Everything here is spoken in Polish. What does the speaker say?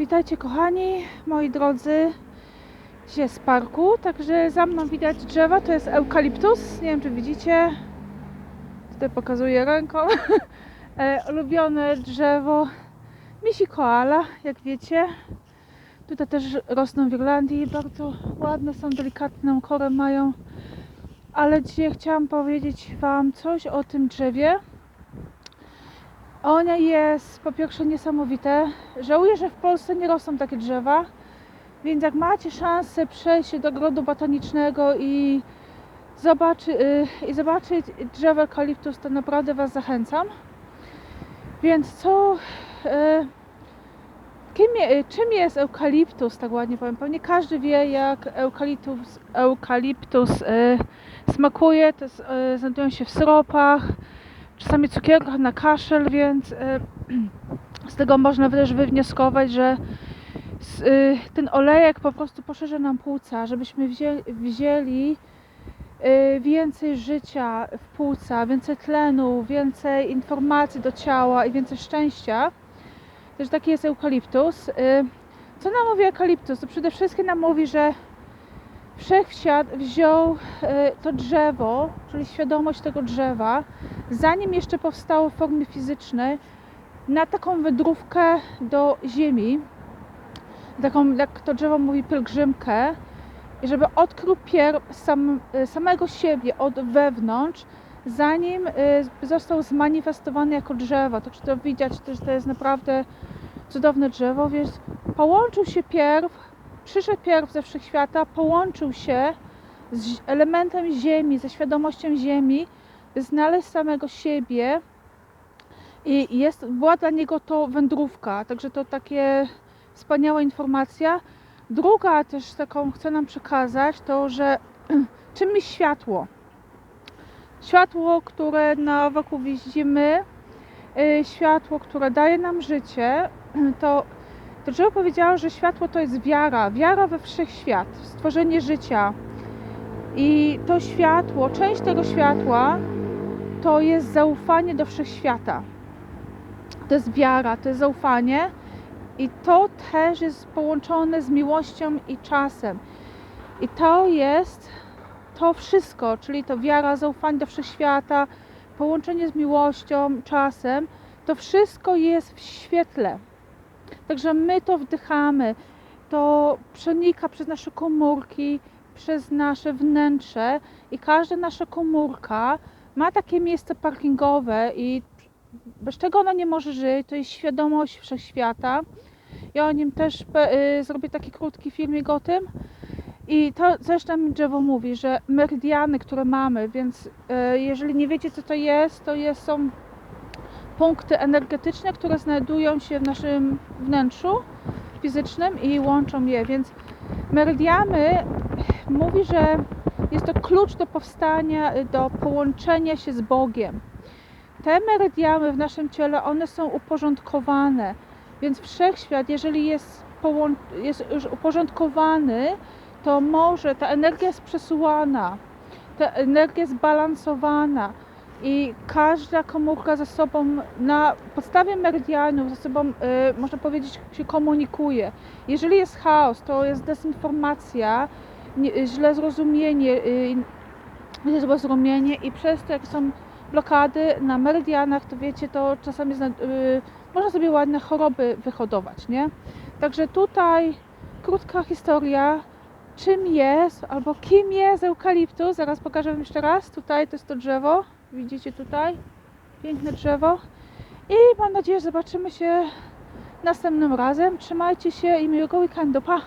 Witajcie kochani, moi drodzy. Dzisiaj z parku, także za mną widać drzewa, to jest eukaliptus, nie wiem czy widzicie. Tutaj pokazuję ręką. E, Ulubione drzewo misi koala, jak wiecie. Tutaj też rosną w Irlandii, bardzo ładne są, delikatną korę mają. Ale dzisiaj chciałam powiedzieć Wam coś o tym drzewie. Ono jest po pierwsze niesamowite. Żałuję, że w Polsce nie rosną takie drzewa. Więc jak macie szansę przejść do ogrodu botanicznego i, zobaczy, y, i zobaczyć drzewo eukaliptus, to naprawdę Was zachęcam. Więc co... y, je- czym jest eukaliptus, tak ładnie powiem? Pewnie każdy wie, jak eukaliptus, eukaliptus y, smakuje. To y, znajdują się w syropach, czasami cukierkach na kaszel, więc y, z tego można też wywnioskować, że y, ten olejek po prostu poszerza nam płuca, żebyśmy wzięli, y, więcej życia w płuca, więcej tlenu, więcej informacji do ciała i więcej szczęścia. Też taki jest eukaliptus. Co nam mówi eukaliptus? To przede wszystkim nam mówi, że wszechświat wziął y, to drzewo, czyli świadomość tego drzewa, zanim jeszcze powstało w formie fizycznej, na taką wędrówkę do Ziemi, taką, jak to drzewo mówi, pielgrzymkę, żeby odkrył pier- sam, y, samego siebie od wewnątrz, zanim y, został zmanifestowany jako drzewo. Także to widać, że to jest naprawdę cudowne drzewo, więc połączył się pierw, przyszedł pierw ze wszechświata, połączył się z elementem ziemi, ze świadomością ziemi, by znaleźć samego siebie i jest, była dla niego to wędrówka, także to takie wspaniała informacja. Druga też taką chcę nam przekazać to, że czym jest światło? Światło, które na wokół widzimy, y, światło, które daje nam życie, to, to drzewo powiedziało, że światło to jest wiara, wiara we wszechświat, w stworzenie życia. I to światło, część tego światła to jest zaufanie do wszechświata. To jest wiara, to jest zaufanie i to też jest połączone z miłością i czasem. I to jest to wszystko, czyli to wiara, zaufanie do wszechświata, połączenie z miłością, czasem, to wszystko jest w świetle. Także my to wdychamy, to przenika przez nasze komórki, przez nasze wnętrze i każda nasza komórka ma takie miejsce parkingowe i bez czego ona nie może żyć, to jest świadomość wszechświata. Ja o nim też y, zrobię taki krótki filmik o tym. I to zresztą drzewo mówi, że meridiany, które mamy, więc y, jeżeli nie wiecie co to jest, to jest, są punkty energetyczne, które znajdują się w naszym wnętrzu fizycznym i łączą je, więc meridiany mówi, że jest to klucz do powstania, y, do połączenia się z Bogiem. Te meridiany w naszym ciele, one są uporządkowane, więc wszechświat, jeżeli jest, jest już uporządkowany, to może ta energia jest przesuwana, ta energia jest balansowana i każda komórka ze sobą na podstawie meridianów ze sobą, y, można powiedzieć, się komunikuje. Jeżeli jest chaos, to jest dezinformacja, nie, źle zrozumienie, y, źle zrozumienie i przez to jak są blokady na meridianach, to wiecie, to czasami zna, y, można sobie ładne choroby wyhodować, nie? Także tutaj krótka historia, czym jest albo kim jest eukaliptus. Zaraz pokażę Wam jeszcze raz. Tutaj to jest to drzewo. Widzicie tutaj? Piękne drzewo. I mam nadzieję, że zobaczymy się następnym razem. Trzymajcie się i miłego weekendu. Pa!